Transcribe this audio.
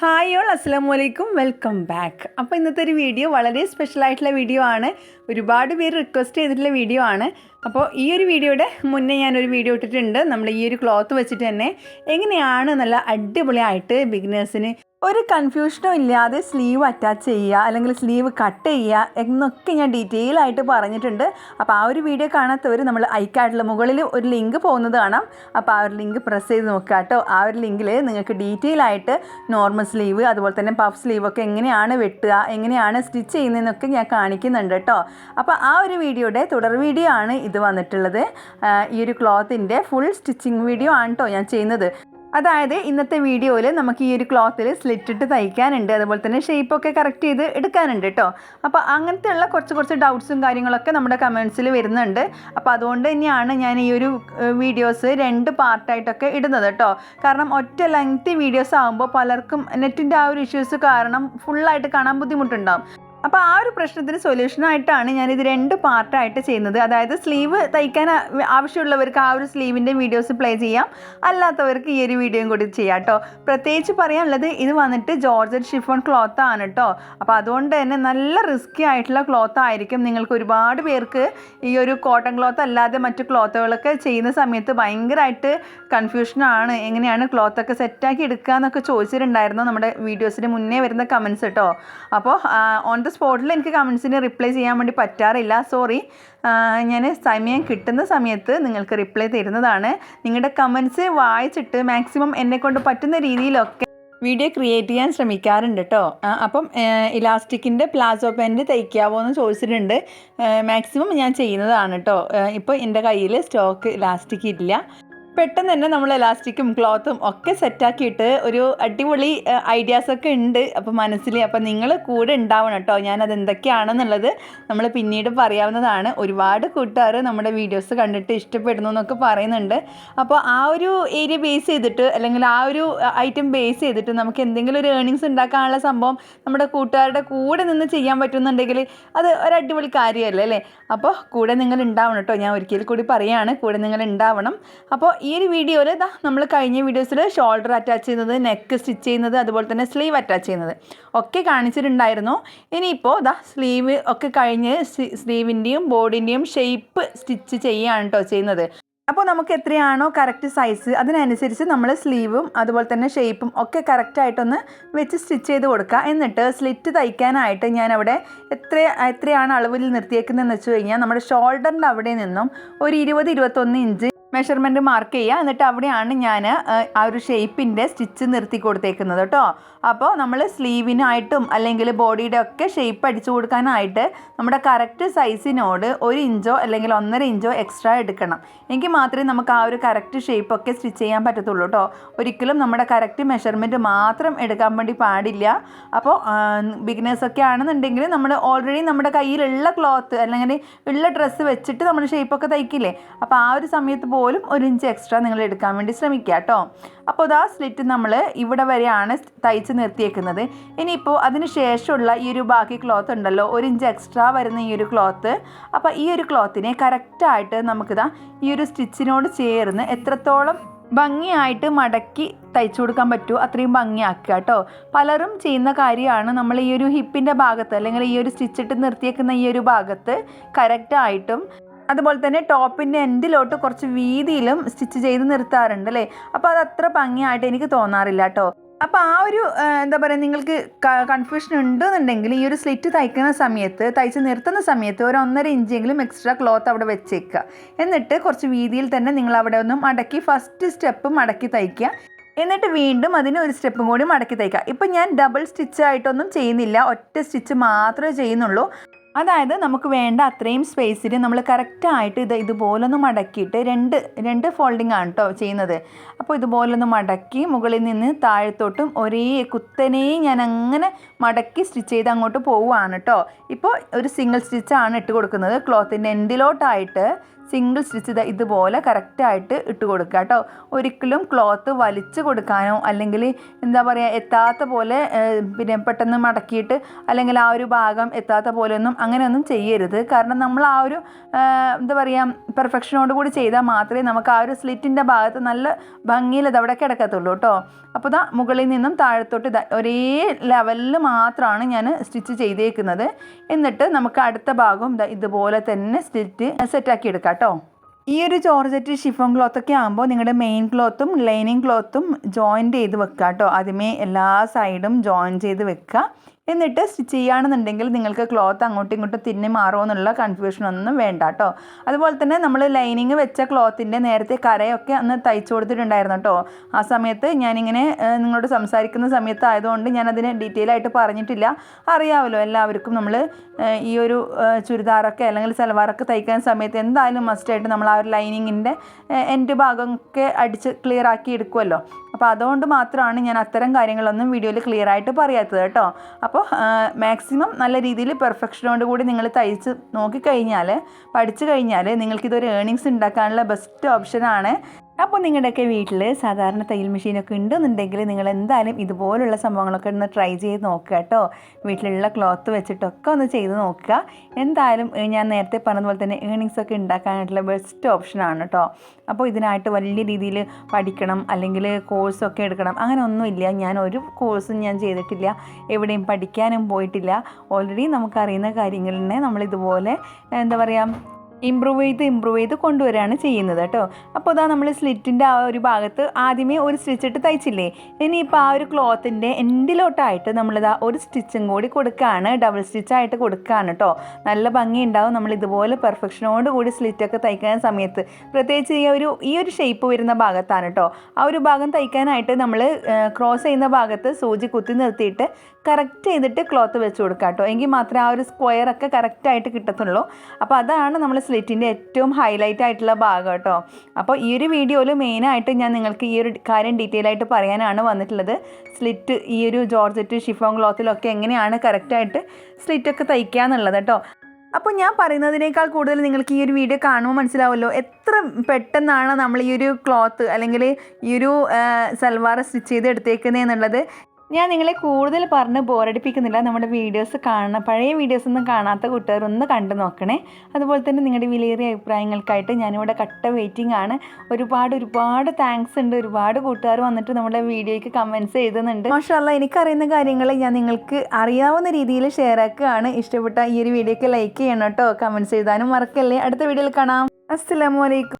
Hi all അസ്സാം വലൈക്കും welcome back അപ്പോൾ ഇന്നത്തെ ഒരു വീഡിയോ വളരെ സ്പെഷ്യൽ ആയിട്ടുള്ള വീഡിയോ ആണ്. ഒരുപാട് പേര് റിക്വസ്റ്റ് ചെയ്തിട്ടുള്ള വീഡിയോ ആണ്. അപ്പോൾ ഈ ഒരു വീഡിയോയുടെ മുന്നേ ഞാനൊരു വീഡിയോ ഇട്ടിട്ടുണ്ട്. നമ്മൾ ഈ ഒരു ക്ലോത്ത് വെച്ചിട്ട് തന്നെ എങ്ങനെയാണ് നല്ല അടിപൊളിയായിട്ട് ബിഗിനേഴ്സിന് ഒരു കൺഫ്യൂഷനും ഇല്ലാതെ സ്ലീവ് അറ്റാച്ച് ചെയ്യുക അല്ലെങ്കിൽ സ്ലീവ് കട്ട് ചെയ്യുക എന്നൊക്കെ ഞാൻ ഡീറ്റെയിൽ ആയിട്ട് പറഞ്ഞിട്ടുണ്ട്. അപ്പോൾ ആ ഒരു വീഡിയോ കാണാത്തവർ നമ്മൾ ഐക്കാട്ടിൽ മുകളിൽ ഒരു ലിങ്ക് പോകുന്നത് കാണാം. അപ്പോൾ ആ ഒരു ലിങ്ക് പ്രസ് ചെയ്ത് നോക്കുക കേട്ടോ. ആ ഒരു ലിങ്കിൽ നിങ്ങൾക്ക് ഡീറ്റെയിൽ ആയിട്ട് നോർമൽ സ്ലീവ് അതുപോലെ തന്നെ പഫ് സ്ലീവ് ഒക്കെ എങ്ങനെയാണ് വെട്ടുക എങ്ങനെയാണ് സ്റ്റിച്ച് ചെയ്യുന്നതെന്നൊക്കെ ഞാൻ കാണിക്കുന്നുണ്ട് കേട്ടോ. അപ്പോൾ ആ ഒരു വീഡിയോയുടെ തുടർ വീഡിയോ ആണ് ഇത് വന്നിട്ടുള്ളത്. ഈ ഒരു ക്ലോത്തിന്റെ ഫുൾ സ്റ്റിച്ചിങ് വീഡിയോ ആണ് കേട്ടോ ഞാൻ ചെയ്യുന്നത്. അതായത് ഇന്നത്തെ വീഡിയോയിൽ നമുക്ക് ഈ ഒരു ക്ലോത്തിൽ സ്ലിറ്റ് ഇട്ട് തയ്ക്കാനുണ്ട്. അതുപോലെ തന്നെ ഷേപ്പൊക്കെ കറക്റ്റ് ചെയ്ത് എടുക്കാനുണ്ട് കേട്ടോ അപ്പോൾ അങ്ങനത്തെയുള്ള കുറച്ച് കുറച്ച് ഡൗട്ട്സും കാര്യങ്ങളൊക്കെ നമ്മുടെ കമൻസിൽ വരുന്നുണ്ട്. അപ്പോൾ അതുകൊണ്ട് തന്നെയാണ് ഞാൻ ഈ ഒരു വീഡിയോസ് രണ്ട് പാർട്ടായിട്ടൊക്കെ ഇടുന്നത് കേട്ടോ കാരണം ഒറ്റ ലെങ്തി വീഡിയോസ് ആകുമ്പോൾ പലർക്കും നെറ്റിന്റെ ആ ഒരു ഇഷ്യൂസ് കാരണം ഫുള്ളായിട്ട് കാണാൻ ബുദ്ധിമുട്ടുണ്ടാകും അപ്പോൾ ആ ഒരു പ്രശ്നത്തിന് സൊല്യൂഷനായിട്ടാണ് ഞാനിത് രണ്ട് പാർട്ടായിട്ട് ചെയ്യുന്നത്. അതായത് സ്ലീവ് തയ്ക്കാൻ ആവശ്യമുള്ളവർക്ക് ആ ഒരു സ്ലീവിന്റെ വീഡിയോസ് പ്ലേ ചെയ്യാം. അല്ലാത്തവർക്ക് ഈ ഒരു വീഡിയോയും കൂടി ചെയ്യാം കേട്ടോ പ്രത്യേകിച്ച് പറയാനുള്ളത് ഇത് വന്നിട്ട് ജോർജറ്റ് ഷിഫോൺ ക്ലോത്ത് ആണ് കേട്ടോ അപ്പോൾ അതുകൊണ്ട് തന്നെ നല്ല റിസ്ക്കി ആയിട്ടുള്ള ക്ലോത്ത് ആയിരിക്കും. നിങ്ങൾക്ക് ഒരുപാട് പേർക്ക് ഈ ഒരു കോട്ടൺ ക്ലോത്ത് അല്ലാതെ മറ്റു ക്ലോത്തുകളൊക്കെ ചെയ്യുന്ന സമയത്ത് ഭയങ്കരമായിട്ട് കൺഫ്യൂഷനാണ് എങ്ങനെയാണ് ക്ലോത്തൊക്കെ സെറ്റാക്കി എടുക്കുക എന്നൊക്കെ ചോദിച്ചിട്ടുണ്ടായിരുന്നു നമ്മുടെ വീഡിയോസിന് മുന്നേ വരുന്ന കമൻസ് കേട്ടോ അപ്പോൾ ഓൺ ദ സ്പോട്ടിൽ എനിക്ക് കമൻസിന് റിപ്ലൈ ചെയ്യാൻ വേണ്ടി പറ്റാറില്ല. സോറി ഞാൻ സമയം കിട്ടുന്ന സമയത്ത് നിങ്ങൾക്ക് റിപ്ലൈ തരുന്നതാണ്. നിങ്ങളുടെ കമൻസ് വായിച്ചിട്ട് മാക്സിമം എന്നെക്കൊണ്ട് പറ്റുന്ന രീതിയിലൊക്കെ വീഡിയോ ക്രിയേറ്റ് ചെയ്യാൻ ശ്രമിക്കാറുണ്ട് കേട്ടോ അപ്പം ഇലാസ്റ്റിക്കിന്റെ പ്ലാസോ പാന്റ് തയ്ക്കാവോ എന്ന് ചോദിച്ചിട്ടുണ്ട്. മാക്സിമം ഞാൻ ചെയ്യുന്നതാണ് കേട്ടോ ഇപ്പോൾ എന്റെ കയ്യിൽ സ്റ്റോക്ക് ഇലാസ്റ്റിക് ഇല്ല. പെട്ടെന്ന് തന്നെ നമ്മൾ എലാസ്റ്റിക്കും ക്ലോത്തും ഒക്കെ സെറ്റാക്കിയിട്ട് ഒരു അടിപൊളി ഐഡിയാസ് ഒക്കെ ഉണ്ട്. അപ്പോൾ മനസ്സിൽ അപ്പോൾ നിങ്ങൾ കൂടെ ഉണ്ടാവണം കേട്ടോ ഞാനത് എന്തൊക്കെയാണെന്നുള്ളത് നമ്മൾ പിന്നീട് പറയാവുന്നതാണ്. ഒരുപാട് കൂട്ടുകാർ നമ്മുടെ വീഡിയോസ് കണ്ടിട്ട് ഇഷ്ടപ്പെടുന്നു എന്നൊക്കെ പറയുന്നുണ്ട്. അപ്പോൾ ആ ഒരു ഏരിയ ബേസ് ചെയ്തിട്ട് അല്ലെങ്കിൽ ആ ഒരു ഐറ്റം ബേസ് ചെയ്തിട്ട് നമുക്ക് എന്തെങ്കിലും ഒരു ഏണിങ്സ് ഉണ്ടാക്കാനുള്ള സംഭവം നമ്മുടെ കൂട്ടുകാരുടെ കൂടെ നിന്ന് ചെയ്യാൻ പറ്റുന്നുണ്ടെങ്കിൽ അത് ഒരു അടിപൊളി കാര്യമല്ലേ അല്ലേ? അപ്പോൾ കൂടെ നിങ്ങൾ ഉണ്ടാവണം കേട്ടോ ഞാൻ ഒരിക്കൽ കൂടി പറയുകയാണ് കൂടെ നിങ്ങൾ ഉണ്ടാവണം. അപ്പോൾ ഈ ഒരു വീഡിയോയിൽ ഇതാ നമ്മൾ കഴിഞ്ഞ വീഡിയോസിൽ ഷോൾഡർ അറ്റാച്ച് ചെയ്യുന്നത് നെക്ക് സ്റ്റിച്ച് ചെയ്യുന്നത് അതുപോലെ തന്നെ സ്ലീവ് അറ്റാച്ച് ചെയ്യുന്നത് ഒക്കെ കാണിച്ചിട്ടുണ്ടായിരുന്നു. ഇനിയിപ്പോൾ ഇതാ സ്ലീവ് ഒക്കെ കഴിഞ്ഞ് സ്ലീവിന്റെയും ബോഡിന്റെയും ഷേപ്പ് സ്റ്റിച്ച് ചെയ്യുകയാണ് കേട്ടോ ചെയ്യുന്നത്. അപ്പോൾ നമുക്ക് എത്രയാണോ കറക്റ്റ് സൈസ് അതിനനുസരിച്ച് നമ്മൾ സ്ലീവും അതുപോലെ തന്നെ ഷേപ്പും ഒക്കെ കറക്റ്റായിട്ടൊന്ന് വെച്ച് സ്റ്റിച്ച് ചെയ്ത് കൊടുക്കുക എന്നിട്ട് സ്ലിറ്റ് തയ്ക്കാനായിട്ട് ഞാൻ അവിടെ എത്ര എത്രയാണ് അളവിൽ നിർത്തിയേക്കുന്നതെന്ന് വെച്ച് കഴിഞ്ഞാൽ നമ്മുടെ ഷോൾഡറിന്റെ അവിടെ നിന്നും ഒരു ഇരുപത് ഇരുപത്തൊന്ന് ഇഞ്ച് മെഷർമെന്റ് മാർക്ക് ചെയ്യുക. എന്നിട്ട് അവിടെയാണ് ഞാൻ ആ ഒരു ഷേപ്പിന്റെ സ്റ്റിച്ച് നിർത്തി കൊടുത്തേക്കുന്നത് കേട്ടോ. അപ്പോൾ നമ്മൾ സ്ലീവിനായിട്ടും അല്ലെങ്കിൽ ബോഡിയുടെ ഒക്കെ ഷേപ്പ് അടിച്ചു കൊടുക്കാനായിട്ട് നമ്മുടെ കറക്റ്റ് സൈസിനോട് ഒരു ഇഞ്ചോ അല്ലെങ്കിൽ ഒന്നര ഇഞ്ചോ എക്സ്ട്രാ എടുക്കണം. എങ്കിൽ മാത്രമേ നമുക്ക് ആ ഒരു കറക്റ്റ് ഷേപ്പൊക്കെ സ്റ്റിച്ച് ചെയ്യാൻ പറ്റത്തുള്ളൂ കേട്ടോ. ഒരിക്കലും നമ്മുടെ കറക്റ്റ് മെഷർമെന്റ് മാത്രം എടുക്കാൻ വേണ്ടി പാടില്ല. അപ്പോൾ ബിഗിനേഴ്സൊക്കെ ആണെന്നുണ്ടെങ്കിൽ നമ്മൾ ഓൾറെഡി നമ്മുടെ കയ്യിലുള്ള ക്ലോത്ത് അല്ലെങ്കിൽ ഉള്ള ഡ്രസ്സ് വെച്ചിട്ട് നമ്മൾ ഷേപ്പൊക്കെ തയ്ക്കില്ലേ? അപ്പോൾ ആ ഒരു സമയത്ത് പോലും ഒരു ഇഞ്ച് എക്സ്ട്രാ നിങ്ങൾ എടുക്കാൻ വേണ്ടി ശ്രമിക്കുക കേട്ടോ. അപ്പോൾ ആ സ്ലിറ്റ് നമ്മൾ ഇവിടെ വരെയാണ് തയ്ച്ച് നിർത്തിയേക്കുന്നത്. ഇനിയിപ്പോൾ അതിന് ശേഷമുള്ള ഈ ഒരു ബാക്കി ക്ലോത്ത് ഉണ്ടല്ലോ ഒരു ഇഞ്ച് എക്സ്ട്രാ വരുന്ന ഈ ഒരു ക്ലോത്ത് അപ്പോൾ ഈ ഒരു ക്ലോത്തിനെ കറക്റ്റായിട്ട് നമുക്കിതാ ഈ ഒരു സ്റ്റിച്ചിനോട് ചേർന്ന് എത്രത്തോളം ഭംഗിയായിട്ട് മടക്കി തയ്ച്ചു കൊടുക്കാൻ പറ്റുമോ അത്രയും ഭംഗിയാക്കുക കേട്ടോ. പലരും ചെയ്യുന്ന കാര്യമാണ് നമ്മൾ ഈ ഒരു ഹിപ്പിന്റെ ഭാഗത്ത് അല്ലെങ്കിൽ ഈ ഒരു സ്റ്റിച്ചിട്ട് നിർത്തിയേക്കുന്ന ഈ ഒരു ഭാഗത്ത് കറക്റ്റായിട്ടും അതുപോലെ തന്നെ ടോപ്പിന്റെ എൻഡിലോട്ട് കുറച്ച് വീതിയിലും സ്റ്റിച്ച് ചെയ്ത് നിർത്താറുണ്ട് അല്ലേ? അപ്പോൾ അത് അത്ര ഭംഗിയായിട്ട് എനിക്ക് തോന്നാറില്ല കേട്ടോ. അപ്പോൾ ആ ഒരു എന്താ പറയുക നിങ്ങൾക്ക് കൺഫ്യൂഷൻ ഉണ്ടെന്നുണ്ടെങ്കിൽ ഈ ഒരു സ്ലിറ്റ് തയ്ക്കുന്ന സമയത്ത് തയ്ച്ച് നിർത്തുന്ന സമയത്ത് ഒരു ഒന്നര ഇഞ്ചെങ്കിലും എക്സ്ട്രാ ക്ലോത്ത് അവിടെ വെച്ചേക്കുക. എന്നിട്ട് കുറച്ച് വീതിയിൽ തന്നെ നിങ്ങൾ അവിടെ ഒന്നും അടക്കി ഫസ്റ്റ് സ്റ്റെപ്പ് മടക്കി തയ്ക്കുക. എന്നിട്ട് വീണ്ടും അതിന് ഒരു സ്റ്റെപ്പും കൂടി മടക്കി തയ്ക്കുക. ഇപ്പം ഞാൻ ഡബിൾ സ്റ്റിച്ച് ആയിട്ടൊന്നും ചെയ്യുന്നില്ല. ഒറ്റ സ്റ്റിച്ച് മാത്രമേ ചെയ്യുന്നുള്ളൂ. അതായത് നമുക്ക് വേണ്ട അത്രയും സ്പേസിൽ നമ്മൾ കറക്റ്റായിട്ട് ഇത് ഇതുപോലൊന്ന് മടക്കിയിട്ട് രണ്ട് രണ്ട് ഫോൾഡിംഗ് ആണ് കേട്ടോ ചെയ്യുന്നത്. അപ്പോൾ ഇതുപോലൊന്ന് മടക്കി മുകളിൽ നിന്ന് താഴത്തോട്ടും ഒരേ കുത്തനെ ഞാൻ അങ്ങനെ മടക്കി സ്റ്റിച്ച് ചെയ്ത് അങ്ങോട്ട് പോവുകയാണ് കേട്ടോ ഇപ്പോൾ ഒരു സിംഗിൾ സ്റ്റിച്ചാണ് ഇട്ട് കൊടുക്കുന്നത്. ക്ലോത്തിന്റെ എൻഡിലോട്ടായിട്ട് സിംഗിൾ സ്റ്റിച്ച് ഇത് ഇതുപോലെ കറക്റ്റായിട്ട് ഇട്ട് കൊടുക്കുക കേട്ടോ. ഒരിക്കലും ക്ലോത്ത് വലിച്ചു കൊടുക്കാനോ അല്ലെങ്കിൽ എന്താ പറയുക എത്താത്ത പോലെ പിന്നെ പെട്ടെന്ന് മടക്കിയിട്ട് അല്ലെങ്കിൽ ആ ഒരു ഭാഗം എത്താത്ത പോലെയൊന്നും അങ്ങനെയൊന്നും ചെയ്യരുത്. കാരണം നമ്മൾ ആ ഒരു എന്താ പറയുക പെർഫെക്ഷനോട് കൂടി ചെയ്താൽ മാത്രമേ നമുക്ക് ആ ഒരു സ്ലിറ്റിന്റെ ഭാഗത്ത് നല്ല ഭംഗിയിൽ അത് അവിടെ കിടക്കത്തുള്ളൂ കേട്ടോ. അപ്പോൾ ഇതാ മുകളിൽ നിന്നും താഴത്തോട്ട് ഒരേ ലെവലിൽ മാത്രമാണ് ഞാൻ സ്റ്റിച്ച് ചെയ്തേക്കുന്നത്. എന്നിട്ട് നമുക്ക് അടുത്ത ഭാഗം ഇതാ ഇതുപോലെ തന്നെ സ്റ്റിച്ച് സെറ്റാക്കി എടുക്കാം കേട്ടോ. ഈ ഒരു ജോർജറ്റ് ഷിഫോൺ ക്ലോത്തൊക്കെ ആകുമ്പോൾ നിങ്ങളുടെ മെയിൻ ക്ലോത്തും ലൈനിങ് ക്ലോത്തും ജോയിന്റ് ചെയ്ത് വെക്കുക കേട്ടോ. ആദ്യമേ എല്ലാ സൈഡും ജോയിൻ ചെയ്ത് വെക്കുക എന്നിട്ട് സ്റ്റിച്ച് ചെയ്യുകയാണെന്നുണ്ടെങ്കിൽ നിങ്ങൾക്ക് ക്ലോത്ത് അങ്ങോട്ടും ഇങ്ങോട്ടും തിന്നി മാറുമോ എന്നുള്ള കൺഫ്യൂഷൻ ഒന്നും വേണ്ട കേട്ടോ അതുപോലെ തന്നെ നമ്മൾ ലൈനിങ് വെച്ച ക്ലോത്തിന്റെ നേരത്തെ കരയൊക്കെ അന്ന് തയ്ച്ചു കൊടുത്തിട്ടുണ്ടായിരുന്നു കേട്ടോ ആ സമയത്ത് ഞാനിങ്ങനെ നിങ്ങളോട് സംസാരിക്കുന്ന സമയത്ത് ആയതുകൊണ്ട് ഞാനതിന് ഡീറ്റെയിൽ ആയിട്ട് പറഞ്ഞിട്ടില്ല. അറിയാമല്ലോ എല്ലാവർക്കും നമ്മൾ ഈ ഒരു ചുരിദാറൊക്കെ അല്ലെങ്കിൽ സൽവാറൊക്കെ തയ്ക്കുന്ന സമയത്ത് എന്തായാലും മസ്റ്റായിട്ട് നമ്മൾ ആ ഒരു ലൈനിങ്ങിന്റെ എന്റെ ഭാഗമൊക്കെ അടിച്ച് ക്ലിയർ ആക്കി എടുക്കുമല്ലോ അപ്പോൾ അതുകൊണ്ട് മാത്രമാണ് ഞാൻ അത്തരം കാര്യങ്ങളൊന്നും വീഡിയോയിൽ ക്ലിയർ ആയിട്ട് പറയാത്തത് കേട്ടോ അപ്പോൾ മാക്സിമം നല്ല രീതിയിൽ പെർഫെക്ഷനോട് കൂടി നിങ്ങൾ തയ്ച്ച് നോക്കിക്കഴിഞ്ഞാൽ പഠിച്ചു കഴിഞ്ഞാൽ നിങ്ങൾക്കിതൊരു ഏണിങ്സ് ഉണ്ടാക്കാനുള്ള ബെസ്റ്റ് ഓപ്ഷനാണ് അപ്പോൾ നിങ്ങളുടെയൊക്കെ വീട്ടിൽ സാധാരണ തയ്യൽ മെഷീനൊക്കെ ഉണ്ടെന്നുണ്ടെങ്കിൽ നിങ്ങൾ എന്തായാലും ഇതുപോലുള്ള സംഭവങ്ങളൊക്കെ ഒന്ന് ട്രൈ ചെയ്ത് നോക്കുക കേട്ടോ. വീട്ടിലുള്ള ക്ലോത്ത് വെച്ചിട്ടൊക്കെ ഒന്ന് ചെയ്ത് നോക്കുക. എന്തായാലും ഞാൻ നേരത്തെ പറഞ്ഞതുപോലെ തന്നെ ഏണിങ്സ് ഒക്കെ ഉണ്ടാക്കാനായിട്ടുള്ള ബെസ്റ്റ് ഓപ്ഷനാണ് കേട്ടോ. അപ്പോൾ ഇതിനായിട്ട് വലിയ രീതിയിൽ പഠിക്കണം അല്ലെങ്കിൽ കോഴ്സൊക്കെ എടുക്കണം അങ്ങനെ ഒന്നുമില്ല ഞാൻ ഒരു കോഴ്സും ഞാൻ ചെയ്തിട്ടില്ല എവിടെയും പഠിക്കാനും പോയിട്ടില്ല. ഓൾറെഡി നമുക്കറിയുന്ന കാര്യങ്ങളിനെ നമ്മളിതുപോലെ എന്താ പറയുക ഇമ്പ്രൂവ് ചെയ്ത് ഇമ്പ്രൂവ് ചെയ്ത് കൊണ്ടുവരികയാണ് ചെയ്യുന്നത് കേട്ടോ. അപ്പോൾ ഇതാ നമ്മൾ സ്ലിറ്റിന്റെ ആ ഒരു ഭാഗത്ത് ആദ്യമേ ഒരു സ്റ്റിച്ച് ഇട്ട് തയ്ച്ചില്ലേ? ഇനിയിപ്പോൾ ആ ഒരു ക്ലോത്തിന്റെ എൻഡിലോട്ടായിട്ട് നമ്മളിതാ ഒരു സ്റ്റിച്ചും കൂടി കൊടുക്കുകയാണ് ഡബിൾ സ്റ്റിച്ചായിട്ട് കൊടുക്കുകയാണ് കേട്ടോ. നല്ല ഭംഗി ഉണ്ടാവും നമ്മൾ ഇതുപോലെ പെർഫെക്ഷനോട് കൂടി സ്ലിറ്റൊക്കെ തയ്ക്കാൻ സമയത്ത്. പ്രത്യേകിച്ച് ഈ ഒരു ഈ ഒരു ഷേപ്പ് വരുന്ന ഭാഗത്താണ് കേട്ടോ. ആ ഒരു ഭാഗം തയ്ക്കാനായിട്ട് നമ്മൾ ക്രോസ് ചെയ്യുന്ന ഭാഗത്ത് സൂചി കുത്തി നിർത്തിയിട്ട് കറക്റ്റ് ചെയ്തിട്ട് ക്ലോത്ത് വെച്ച് കൊടുക്കാം കേട്ടോ. എങ്കിൽ മാത്രമേ ആ ഒരു സ്ക്വയറൊക്കെ കറക്റ്റായിട്ട് കിട്ടത്തുള്ളൂ. അപ്പോൾ അതാണ് നമ്മൾ സ്ലിറ്റിന്റെ ഏറ്റവും ഹൈലൈറ്റ് ആയിട്ടുള്ള ഭാഗം കേട്ടോ. അപ്പോൾ ഈ ഒരു വീഡിയോയിൽ മെയിനായിട്ട് ഞാൻ നിങ്ങൾക്ക് ഈ ഒരു കാര്യം ഡീറ്റെയിൽ ആയിട്ട് പറയാനാണ് വന്നിട്ടുള്ളത്. സ്ലിറ്റ് ഈ ഒരു ജോർജറ്റ് ഷിഫോൺ ക്ലോത്തിലൊക്കെ എങ്ങനെയാണ് കറക്റ്റായിട്ട് സ്ലിറ്റൊക്കെ തയ്ക്കുക എന്നുള്ളത് കേട്ടോ. അപ്പോൾ ഞാൻ പറയുന്നതിനേക്കാൾ കൂടുതൽ നിങ്ങൾക്ക് ഈ ഒരു വീഡിയോ കാണുമ്പോൾ മനസ്സിലാവുമല്ലോ എത്ര പെട്ടെന്നാണ് നമ്മൾ ഈ ഒരു ക്ലോത്ത് അല്ലെങ്കിൽ ഈ ഒരു സൽവാർ സ്റ്റിച്ച് ചെയ്ത് എടുത്തേക്കുന്നത് എന്നുള്ളത്. ഞാൻ നിങ്ങളെ കൂടുതൽ പറഞ്ഞ് ബോറടിപ്പിക്കുന്നില്ല. നമ്മുടെ വീഡിയോസ് കാണണം പഴയ വീഡിയോസ് ഒന്നും കാണാത്ത കൂട്ടുകാർ ഒന്ന് കണ്ടു നോക്കണേ. അതുപോലെ തന്നെ നിങ്ങളുടെ വിലയേറിയ അഭിപ്രായങ്ങൾക്കായിട്ട് ഞാനിവിടെ കട്ട വെയിറ്റിംഗ് ആണ്. ഒരുപാട് ഒരുപാട് താങ്ക്സ് ഉണ്ട്. ഒരുപാട് കൂട്ടുകാർ വന്നിട്ട് നമ്മുടെ വീഡിയോയ്ക്ക് കമന്റ്സ് എഴുതുന്നുണ്ട്. മാഷല്ല എനിക്കറിയുന്ന കാര്യങ്ങൾ ഞാൻ നിങ്ങൾക്ക് അറിയാവുന്ന രീതിയിൽ ഷെയർ ആക്കുകയാണ്. ഇഷ്ടപ്പെട്ട ഈ ഒരു വീഡിയോക്ക് ലൈക്ക് ചെയ്യണം കേട്ടോ. കമന്റ്സ് എഴുതാനും മറക്കല്ലേ. അടുത്ത വീഡിയോയിൽ കാണാം. അസ്സലാമു അലൈക്കും.